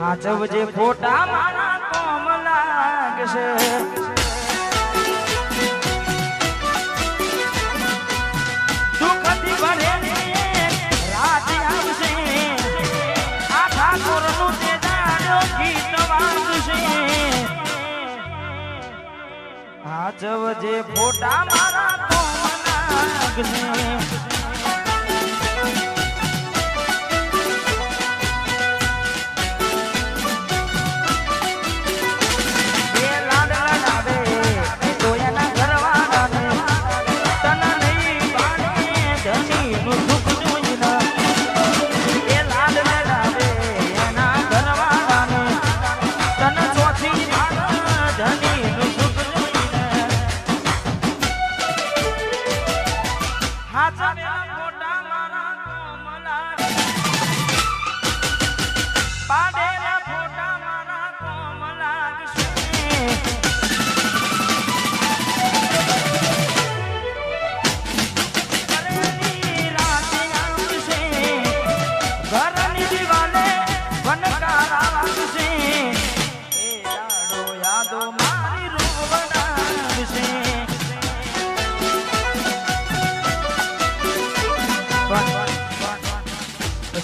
હાચવજે ફોટા મારા કોમ લાગશે. દુઃખથી ભરેલી રાત આવશે. આ ઠાકોરનું તે દાડો ગીત વાગશે. હાચવજે ફોટા મારા કોમ લાગશે.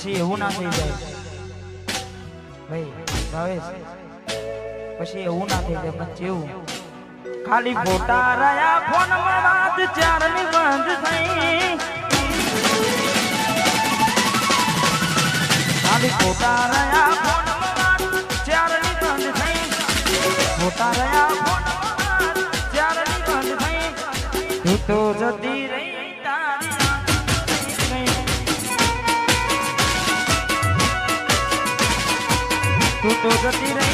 પછી એવું ના થઈ જાય. ભાઈ, ભાવેશ, પછી એવું ના થઈ જાય, પછી એવું. ખાલી ખોટા રહ્યા ફોનમાં વાત ચારની બંધ થઈ. ખાલી ખોટા રહ્યા ફોનમાં વાત ચારની બંધ થઈ. ખોટા રહ્યા ફોનમાં વાત ચારની બંધ થઈ. તો જતી રહી. તું તો જતી રહી.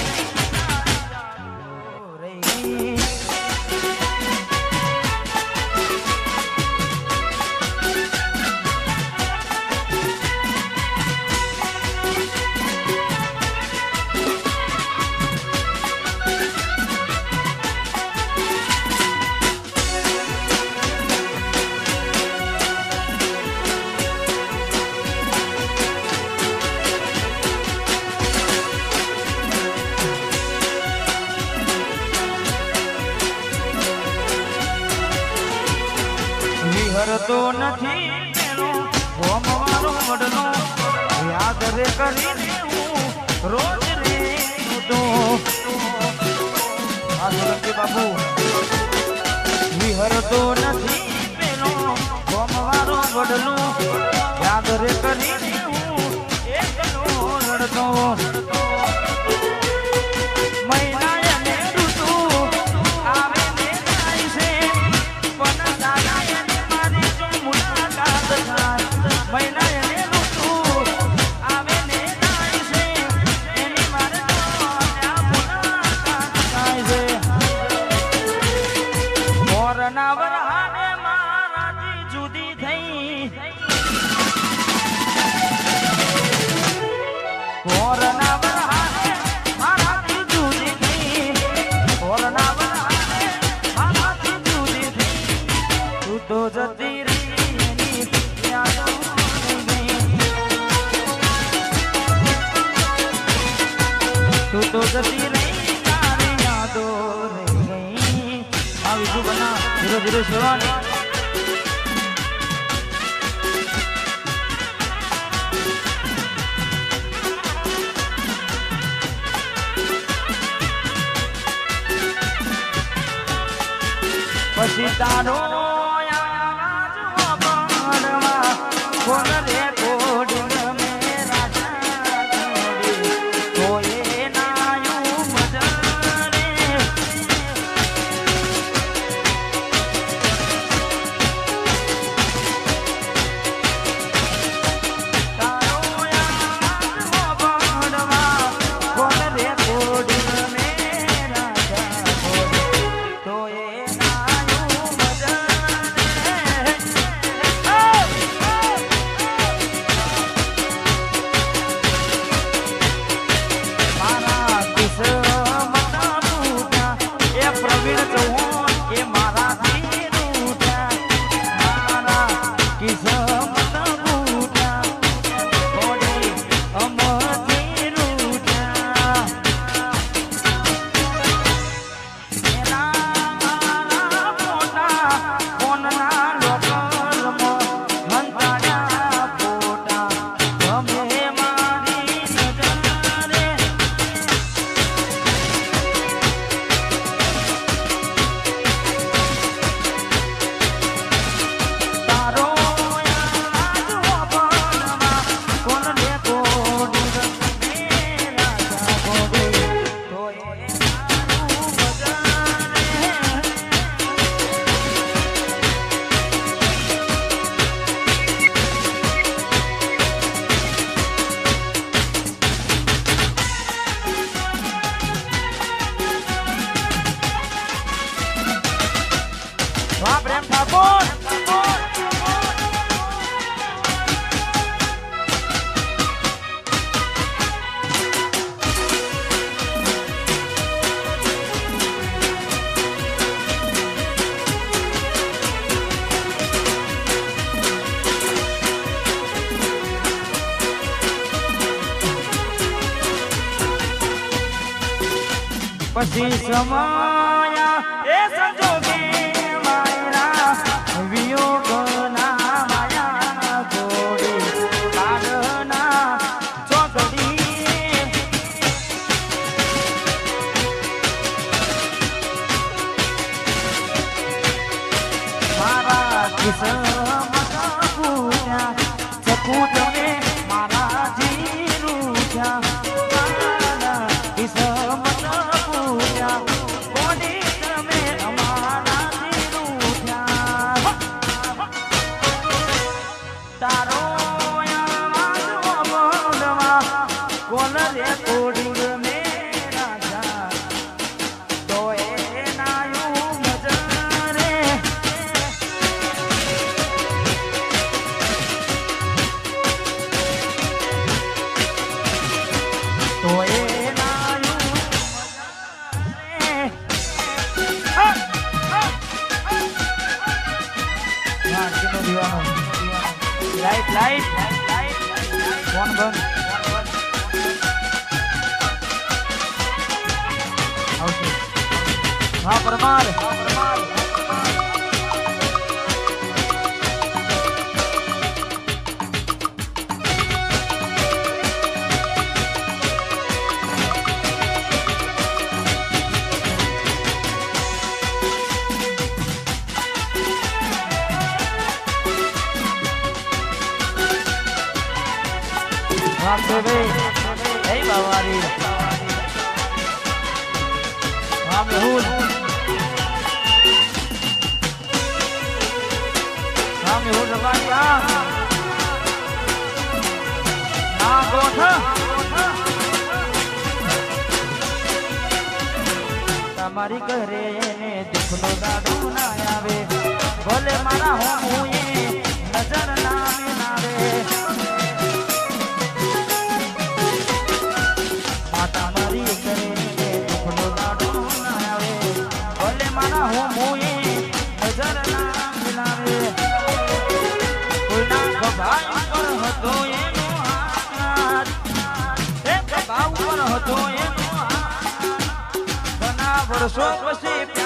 આ સોલંકી બાપુ. વિહરતો નથી પેલો હોમ વાળો વડલો. યાદ રે કરીને હું એકલો રડતો. પછી સમા Mare. Mare. મારી ઘરે એને દુઃખનો દાડો ના આવે. ભલે મારા હું નજર ના આવે માણસો પછી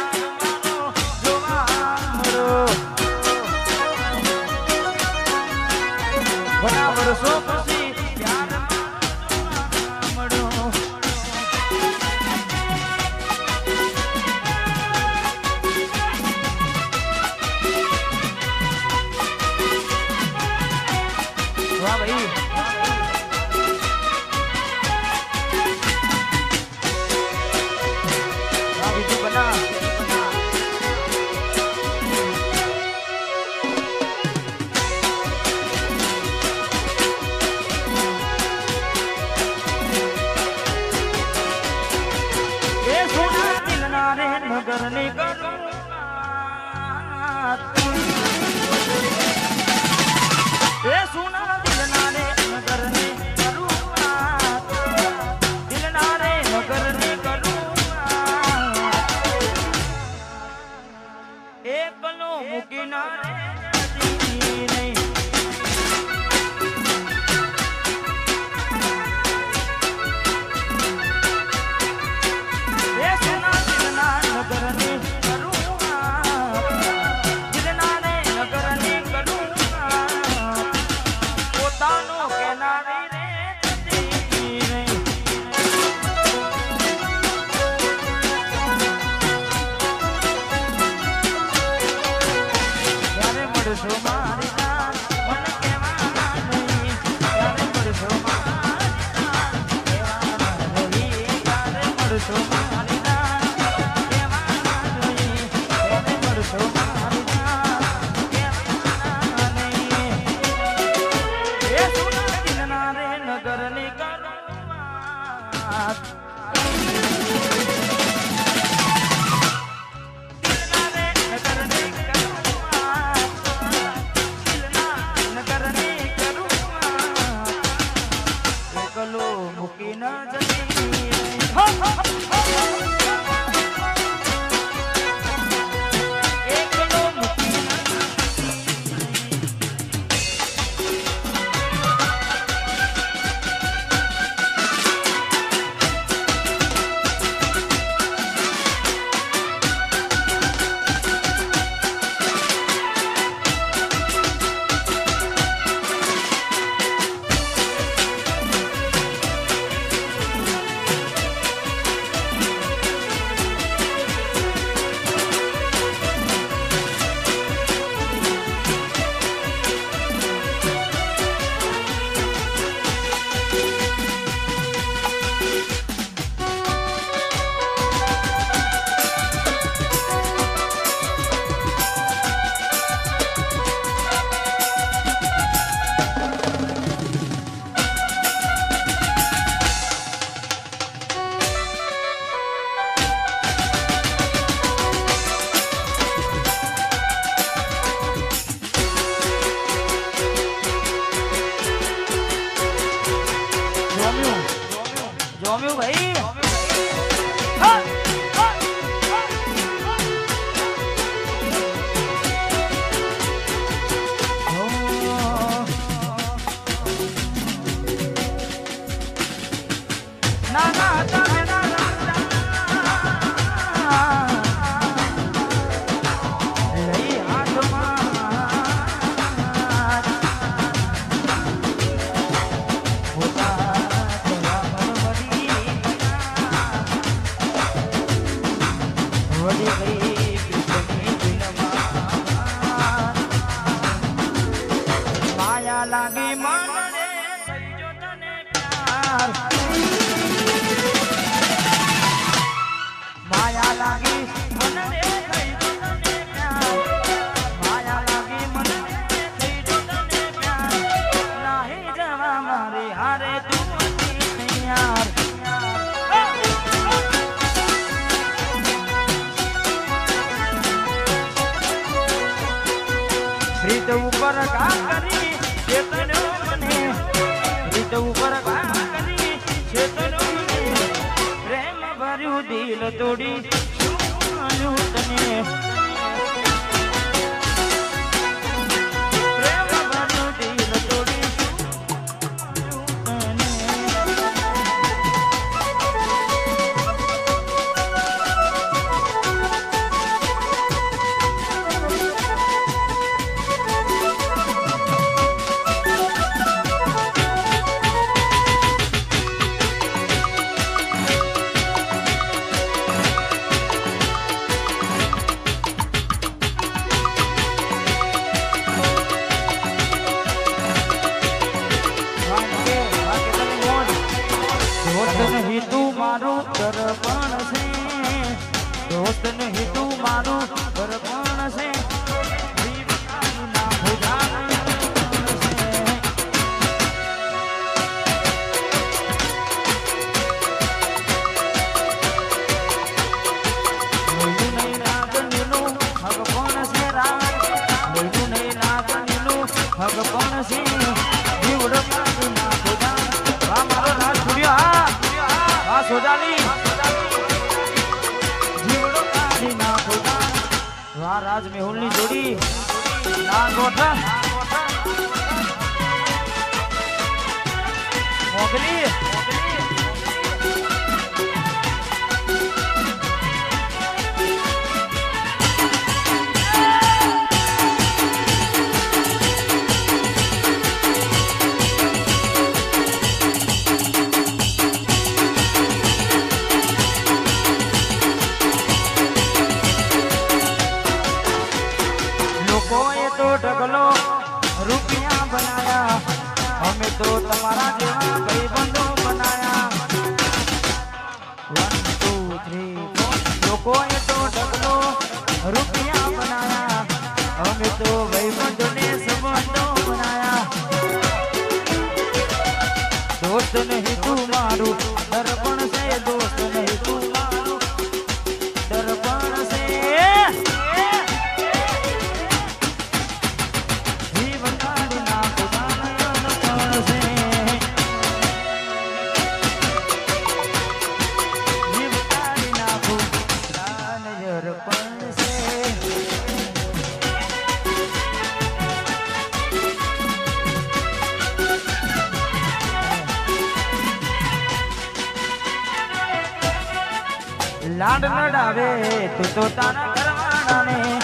Gordon. ચડાવે તું તો તારા કરવાના ને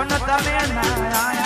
પણ તમે ના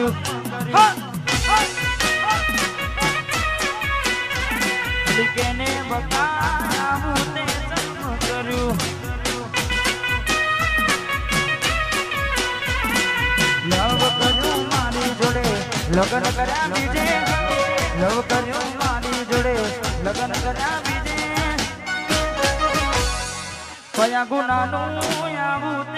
કર્યું લવ કર્યું મારી જોડે લગન કર્યા બીજે લવ કર્યું મારી જોડે લગન કર્યા બીજે કયા ગુનાનું આવું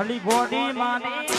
હલી બોડી માની